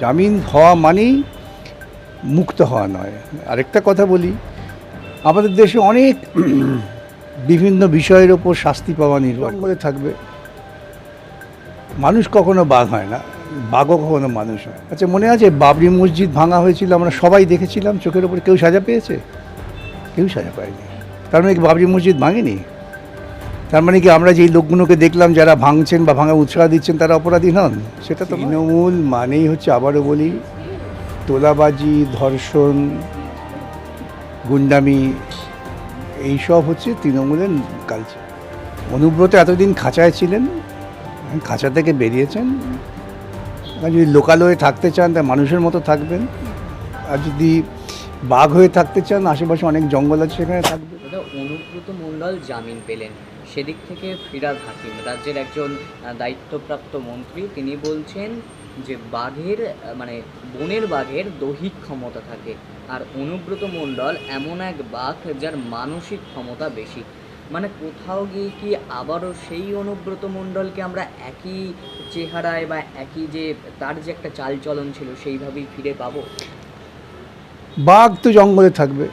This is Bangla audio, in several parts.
জামিন হওয়া মানেই মুক্ত হওয়া নয়। আরেকটা কথা বলি আমাদের দেশে অনেক বিভিন্ন বিষয়ের ওপর শাস্তি পাওয়া নির্ভর করে। থাকবে। মানুষ কখনো বাঘ হয় না বাঘও কখনো মানুষ হয়। আচ্ছা মনে আছে বাবরি মসজিদ ভাঙা হয়েছিল আমরা সবাই দেখেছিলাম চোখের ওপর কেউ সাজা পেয়েছে? কেউ সাজা পায়নি। তার মানে কি বাবরি মসজিদ ভাঙেনি? তার মানে কি আমরা যেই লোকগুলোকে দেখলাম যারা ভাঙছেন বা ভাঙা উৎসাহ দিচ্ছেন তারা অপরাধী নন? সেটা তো তৃণমূল মানেই হচ্ছে আবারও বলি তোলাবাজি ধর্ষণ গুন্ডামি এইসব হচ্ছে তৃণমূলের কালচার অনুব্রত এতদিন খাঁচায় ছিলেন খাঁচা থেকে বেরিয়েছেন। আর যদি লোকালয়ে থাকতে চান তা মানুষের মতো থাকবেন। আর যদি বাঘ হয়ে থাকতে চান আশেপাশে অনেক জঙ্গল আছে সেখানে থাকবেন। দাদা অনুব্রত মণ্ডল জামিন পেলেন। সেদিক থেকে ফিরাদ হাকিম রাজ্যের একজন দায়িত্বপ্রাপ্ত মন্ত্রী, তিনি বলছেন যে বাঘের মানে বনের বাঘের দৈহিক ক্ষমতা থাকে আর অনুব্রত মণ্ডল এমন এক বাঘ যার মানসিক ক্ষমতা বেশি। মানে কোথাও গিয়ে কি আবারও সেই অনুব্রত মণ্ডলকে আমরা একই চেহারায় বা একই যে তার যে একটা চালচলন ছিল সেইভাবেই ফিরে পাবো? বাঘ তো জঙ্গলে থাকবে।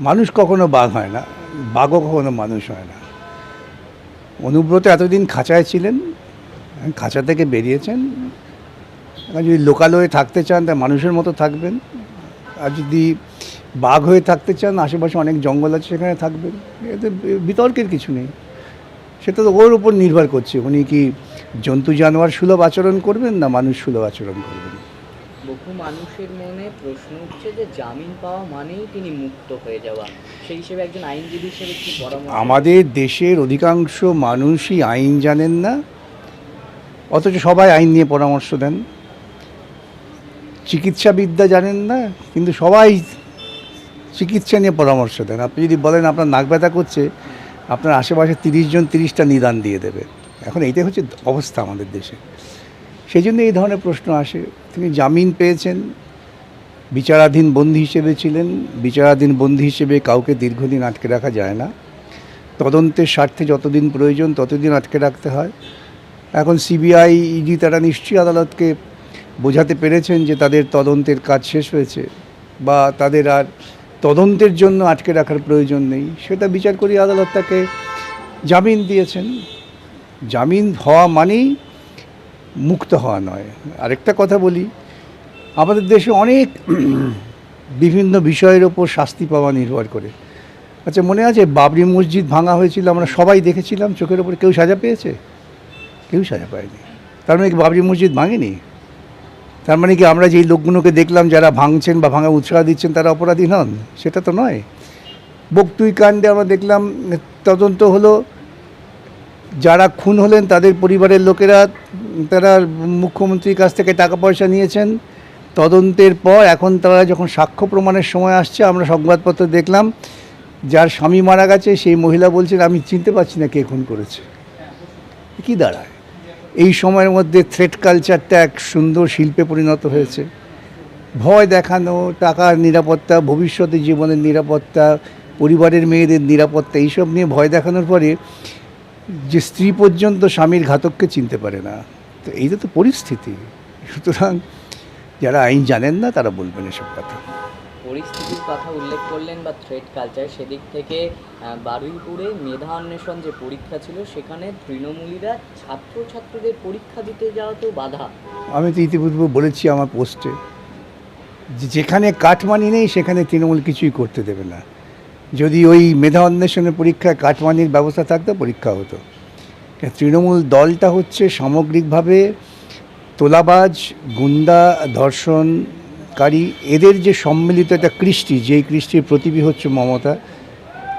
মানুষ কখনো বাঘ হয় না। বাঘও কখনো মানুষ হয় না। অনুব্রত এতদিন খাঁচায় ছিলেন, খাঁচা থেকে বেরিয়েছেন। যদি লোকালয়ে থাকতে চান, তা মানুষের মতো থাকবেন। আর যদি বাঘ হয়ে থাকতে চান, আশেপাশে অনেক জঙ্গল আছে সেখানে থাকবেন। এতে বিতর্কের কিছু নেই। সেটা তো ওর উপর নির্ভর করছে। উনি কি জন্তু জানোয়ার সুলভ আচরণ করবেন না মানুষ সুলভ আচরণ করবেন? বহু মানুষের মনে প্রশ্ন উঠছে যে জামিন পাওয়া মানেই তিনি মুক্ত হয়ে যাওয়া। সেই হিসেবে একজন আইনজীবী হিসেবে কি পরামর্শ আমাদের দেশের অধিকাংশ মানুষই আইন জানেন না, অথচ সবাই আইন নিয়ে পরামর্শ দেন। চিকিৎসাবিদ্যা জানেন না, কিন্তু সবাই চিকিৎসা নিয়ে পরামর্শ দেন। আপনি যদি বলেন আপনার নাক ব্যথা করছে, আপনার আশেপাশে তিরিশ জন তিরিশটা নিদান দিয়ে দেবে। এখন এইটাই হচ্ছে অবস্থা আমাদের দেশে। সেই জন্য এই ধরনের প্রশ্ন আসে। তিনি জামিন পেয়েছেন, বিচারাধীন বন্দী হিসেবে ছিলেন, বিচারাধীন বন্দী হিসেবে কাউকে দীর্ঘদিন আটকে রাখা যায় না। তদন্তের স্বার্থে যতদিন প্রয়োজন ততদিন আটকে রাখতে হয়। এখন সিবিআই, ইডি তারা নিশ্চয়ই আদালতকে বোঝাতে পেরেছেন যে তাদের তদন্তের কাজ শেষ হয়েছে বা তাদের আর তদন্তের জন্য আটকে রাখার প্রয়োজন নেই। সেটা বিচার করি আদালত তাকে জামিন দিয়েছেন। জামিন হওয়া মানেই মুক্ত হওয়া নয়। আরেকটা কথা বলি, আমাদের দেশে অনেক বিভিন্ন বিষয়ের ওপর শাস্তি পাওয়া নির্ভর করে। আচ্ছা মনে আছে বাবরি মসজিদ ভাঙা হয়েছিল, আমরা সবাই দেখেছিলাম, চোখের ওপর কেউ সাজা পেয়েছে? কেউ সাজা পায়নি। তার মানে কি বাবরি মসজিদ ভাঙেনি? তার মানে কি আমরা যেই লোকগুলোকে দেখলাম যারা ভাঙছেন বা ভাঙা উৎসাহ দিচ্ছেন, তারা অপরাধী নন? সেটা তো নয়। বকটুই কাণ্ডে আমরা দেখলাম, তদন্ত হলো যারা খুন হলেন তাদের পরিবারের লোকেরা, তারা মুখ্যমন্ত্রীর কাছ থেকে টাকা পয়সা নিয়েছেন। তদন্তের পর এখন তারা যখন সাক্ষ্য প্রমাণের সময় আসছে, আমরা সংবাদপত্র দেখলাম, যার স্বামী মারা গেছে, সেই মহিলা বলছেন, আমি চিনতে পারছি না কে খুন করেছে। কি দাঁড়ায়? এই সময়ের মধ্যে থ্রেট কালচারটা এক সুন্দর শিল্পে পরিণত হয়েছে। ভয় দেখানো, টাকার নিরাপত্তা ভবিষ্যতে জীবনের নিরাপত্তা, পরিবারের মেয়েদের নিরাপত্তা, এইসব নিয়ে ভয় দেখানোর পরে যে স্ত্রী পর্যন্ত স্বামীর ঘাতককে চিনতে পারে না তো এইটা তো পরিস্থিতি। সুতরাং যারা আইন জানেন না তারা বলবেন এসব কথা। পরিস্থিতির কথা উল্লেখ করলেন বা থ্রেড কালচার সেদিক থেকে বারুইপুরে মেধা অন্বেষণ যে পরীক্ষা ছিল সেখানে তৃণমূলীরা ছাত্রছাত্রীদের পরীক্ষা দিতে যাওয়াতেও বাধা। আমি তো ইতিপূর্বে বলেছি আমার পোস্টে যেখানে কাঠমানি নেই সেখানে তৃণমূল কিছুই করতে দেবে না। যদি ওই মেধা অন্বেষণের পরীক্ষায় কাঠমানির ব্যবস্থা থাকতো, পরীক্ষা হতো। তৃণমূল দলটা হচ্ছে সামগ্রিকভাবে তোলাবাজ, গুন্ডা, ধর্ষণকারী, এদের যে সম্মিলিত একটা কৃষ্টি, যেই কৃষ্টির প্রতিবি হচ্ছে মমতা,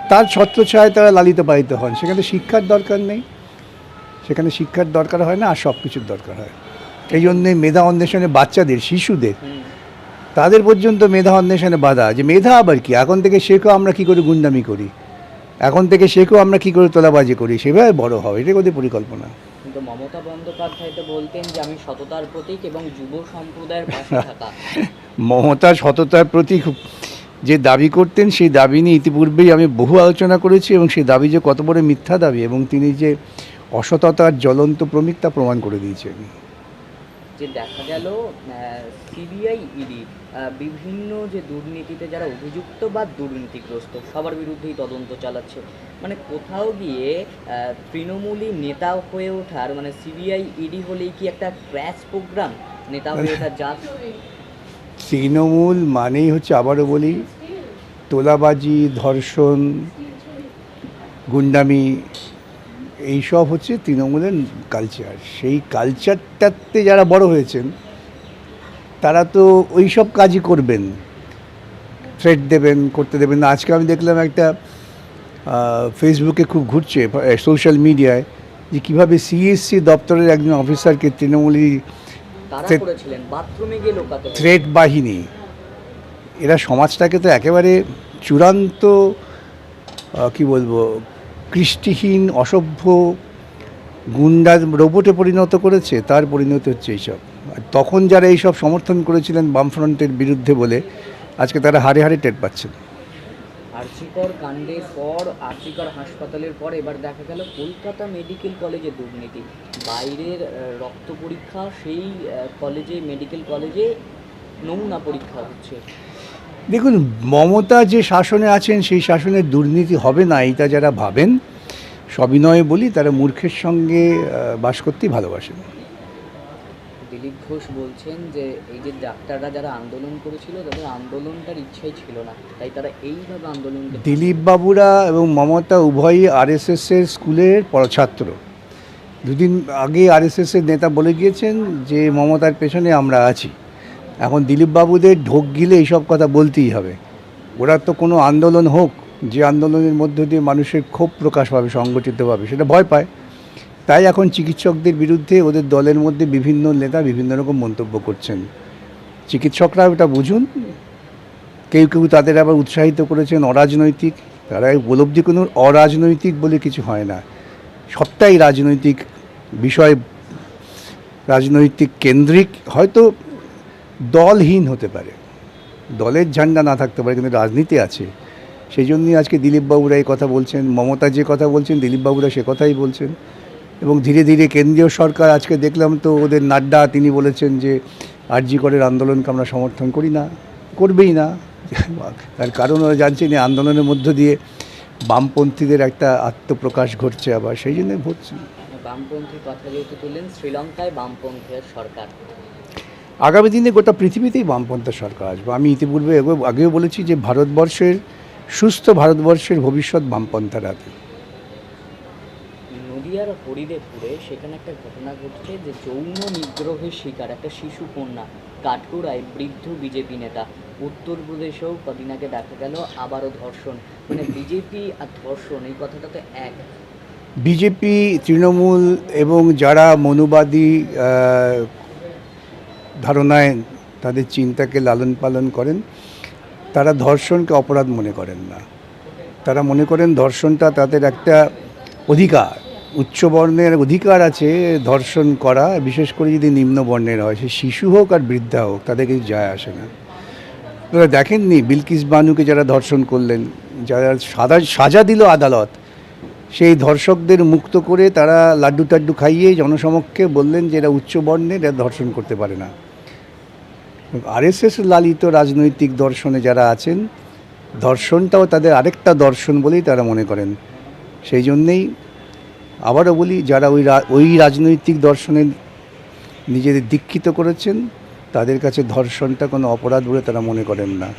তার ছত্রছায়ায় তারা লালিত পালিত হন। সেখানে শিক্ষার দরকার নেই। সেখানে শিক্ষার দরকার হয় না আর সব কিছুর দরকার হয়। এই জন্যে মেধা অন্বেষণে বাচ্চাদের, শিশুদের তাদের পর্যন্ত মেধা অন্বেষণে বাধা। যে মেধা আবার কি? এখন থেকে শেখো আমরা কি করে গুন্ডামি করি। এখন থেকে শেখো আমরা কি করে তোলাবাজি করি। সেভাবে বড় হবে এটা ওদের পরিকল্পনা। কিন্তু মমতা বন্দ্যোপাধ্যায় তো বলতেন যে আমি সততার প্রতীক এবং যুব সম্প্রদায়ের পাশে থাকা। মমতা সততার প্রতি যে দাবি করতেন সেই দাবি নিয়ে ইতিপূর্বেই আমি বহু আলোচনা করেছি এবং সেই দাবি যে কত বড় মিথ্যা দাবি এবং তিনি যে অসততার জ্বলন্ত প্রমিক তা প্রমাণ করে দিয়েছেন। যে দেখা গেল সিবিআই ইডি বিভিন্ন যে দুর্নীতিতে যারা অভিযুক্ত বা দুর্নীতিগ্রস্ত সবার বিরুদ্ধেই তদন্ত চালাচ্ছে। মানে কোথাও গিয়ে তৃণমূলী নেতা হয়ে ওঠার মানে সিবিআই ইডি হলেই কি একটা ক্র্যাশ প্রোগ্রাম নেতা হয়ে ওঠার যা তৃণমূল মানেই হচ্ছে আবারও বলি তোলাবাজি ধর্ষণ গুন্ডামি এইসব হচ্ছে তৃণমূলের কালচার সেই কালচারটাতে যারা বড় হয়েছেন তারা তো ওই সব কাজই করবেন। থ্রেট দেবেন করতে দেবেন না। আজকে আমি দেখলাম একটা ফেসবুকে খুব ঘুরছে সোশ্যাল মিডিয়ায় যে কীভাবে সিএসসি দপ্তরের একজন অফিসারকে তৃণমূলী। থ্রেট বাহিনী। এরা সমাজটাকে তো একেবারে চূড়ান্ত কি বলব কৃষ্টিহীন অসভ্য গুন্ডা রোবটে পরিণত করেছে। তার পরিণত হচ্ছে এইসব। তখন যারা এইসব সমর্থন করেছিলেন বামফ্রন্টের বিরুদ্ধে বলে আজকে তারা হারে হারে টের পাচ্ছেন। আর্চিকর কাণ্ডের পর আর্চিকর হাসপাতালের পর এবার দেখা গেল কলকাতা মেডিকেল কলেজে দুর্নীতি। বাইরের রক্ত পরীক্ষা সেই কলেজে মেডিকেল কলেজে নমুনা পরীক্ষা হচ্ছে। দেখুন মমতা যে শাসনে আছেন সেই শাসনের দুর্নীতি হবে না এইটা যারা ভাবেন সবিনয়ে বলি তারা মূর্খের সঙ্গে বাস করতেই ভালোবাসেন। দিলীপ ঘোষ বলছেন যে এই যে ডাক্তাররা যারা আন্দোলন করেছিল, তাদের আন্দোলনটার ইচ্ছাই ছিল না। তাই তারা এইভাবে আন্দোলন দিলীপ বাবুরা এবং মমতা উভয়ই আরএসএসের স্কুলের পড়া- ছাত্র দুদিন আগে আরএসএসের নেতা বলে গিয়েছেন যে, মমতার পেছনে আমরা আছি। এখন দিলীপ বাবুদের ঢোক গিলে এইসব কথা বলতেই হবে। ওরা তো কোনো আন্দোলন হোক, যে আন্দোলনের মধ্য দিয়ে মানুষের ক্ষোভ প্রকাশ পাবে সংগঠিত সংগঠিতভাবে, সেটা ভয় পায়। তাই এখন চিকিৎসকদের বিরুদ্ধে ওদের দলের মধ্যে বিভিন্ন নেতা বিভিন্ন রকম মন্তব্য করছেন। চিকিৎসকরা ওটা বুঝুন। কেউ কেউ তাদের আবার উৎসাহিত করেছেন অরাজনৈতিক। তারা উপলব্ধি কোনো অরাজনৈতিক বলে কিছু হয় না। সবটাই রাজনৈতিক বিষয়, রাজনৈতিক কেন্দ্রিক। হয়তো দলহীন হতে পারে। দলের ঝান্ডা না থাকতে পারে, কিন্তু রাজনীতি আছে। সেই জন্যই আজকে দিলীপবাবুরা এই কথা বলছেন, মমতা যে কথা বলছেন, দিলীপবাবুরা সে কথাই বলছেন। এবং ধীরে ধীরে কেন্দ্রীয় সরকার আজকে দেখলাম তো ওদের নাড্ডা তিনি বলেছেন যে আরজি করের আন্দোলনকে আমরা সমর্থন করি না করবেই না। তার কারণ ওরা জানছেন এই আন্দোলনের মধ্য দিয়ে বামপন্থীদের একটা আত্মপ্রকাশ ঘটছে আবার সেই জন্য ভোট বামপন্থী কথা যেহেতু তুললেন শ্রীলঙ্কায় বামপন্থীর সরকার। আগামী দিনে গোটা পৃথিবীতেই বামপন্থা সরকার আসবে। আমি ইতিপূর্বে আগেও বলেছি যে ভারতবর্ষের সুস্থ ভারতবর্ষের ভবিষ্যৎ বামপন্থার হাতে। নদিয়ার হরিদেবপুরে সেখানে একটা ঘটনা ঘটছে যে যৌন নিগ্রহের শিকার একটা শিশু কন্যা, কাঠগোড়ায় বৃদ্ধ বিজেপি নেতা। উত্তরপ্রদেশেও কদিন আগে দেখা গেল, আবারও ধর্ষণ। মানে বিজেপি আর ধর্ষণ, এই কথাটা তো এক। বিজেপি, তৃণমূল এবং যারা মনুবাদী ধারণায় তাদের চিন্তাকে লালন পালন করেন, তারা ধর্ষণকে অপরাধ মনে করেন না। তারা মনে করেন ধর্ষণটা তাদের একটা অধিকার। উচ্চ বর্ণের অধিকার আছে ধর্ষণ করা, বিশেষ করে যদি নিম্ন বর্ণের হয়, সে শিশু হোক আর বৃদ্ধা হোক, তাদের কিছু যায় আসে না। আপনারা দেখেননি বিলকিস বানুকে যারা ধর্ষণ করলেন, যারা সাদা, সাজা দিল আদালত, সেই ধর্ষকদের মুক্ত করে তারা লাড্ডু টাড্ডু খাইয়ে জনসমক্ষে বললেন যে এরা উচ্চ বর্ণের এরা ধর্ষণ করতে পারে না। আরএসএস লালিত রাজনৈতিক দর্শনে যারা আছেন, ধর্ষণটাও তাদের আরেকটা দর্শন বলেই তারা মনে করেন। সেই জন্যেই আবারও বলি যারা ওই ওই রাজনৈতিক দর্শনে নিজেদের দীক্ষিত করেছেন তাদের কাছে ধর্ষণটা কোনো অপরাধ বলে তারা মনে করেন না।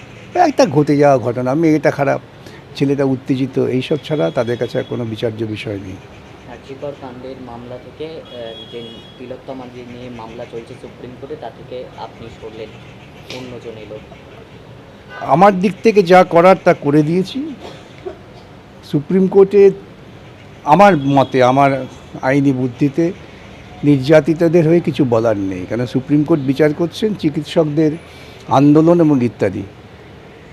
একটা ঘটে যাওয়া ঘটনা মেয়েটা খারাপ ছেলেটা উত্তেজিত এইসব ছাড়া তাদের কাছে আর কোনো বিচার্য বিষয় নেই। কাণ্ডের মামলা থেকে যে তিলোত্তমা যে নিয়ে মামলা চলছে সুপ্রিম কোর্টে তা থেকে আপনি সরলেন অন্যজন এলো। আমার দিক থেকে যা করার তা করে দিয়েছি। সুপ্রিম কোর্টে আমার মতে, আমার আইনি বুদ্ধিতে নির্যাতিতদের হয়ে কিছু বলার নেই। কেন? সুপ্রিম কোর্ট বিচার করছেন, চিকিৎসকদের আন্দোলন এবং ইত্যাদি।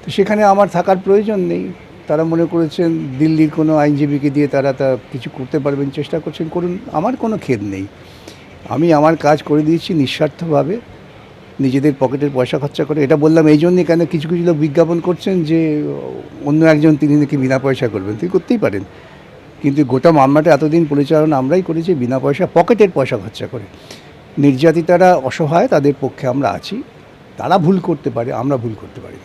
তো সেখানে আমার থাকার প্রয়োজন নেই। তারা মনে করেছেন, দিল্লির কোনো আইনজীবীকে দিয়ে তারা তা কিছু করতে পারবেন, চেষ্টা করছেন। করুন, আমার কোনো খেদ নেই। আমি আমার কাজ করে দিয়েছি নিঃস্বার্থভাবে। নিজেদের পকেটের পয়সা খরচা করে। এটা বললাম এই জন্যই কেন? কিছু কিছু লোক বিজ্ঞাপন করছেন যে, অন্য একজন তিনি নাকি বিনা পয়সা করবেন। তিনি করতেই পারেন। কিন্তু গোটা মামলাটা এতদিন পরিচালনা আমরাই করেছি, বিনা পয়সা, পকেটের পয়সা খরচা করে। নির্যাতিতারা অসহায়, তাদের পক্ষে আমরা আছি। তারা ভুল করতে পারে, আমরা ভুল করতে পারি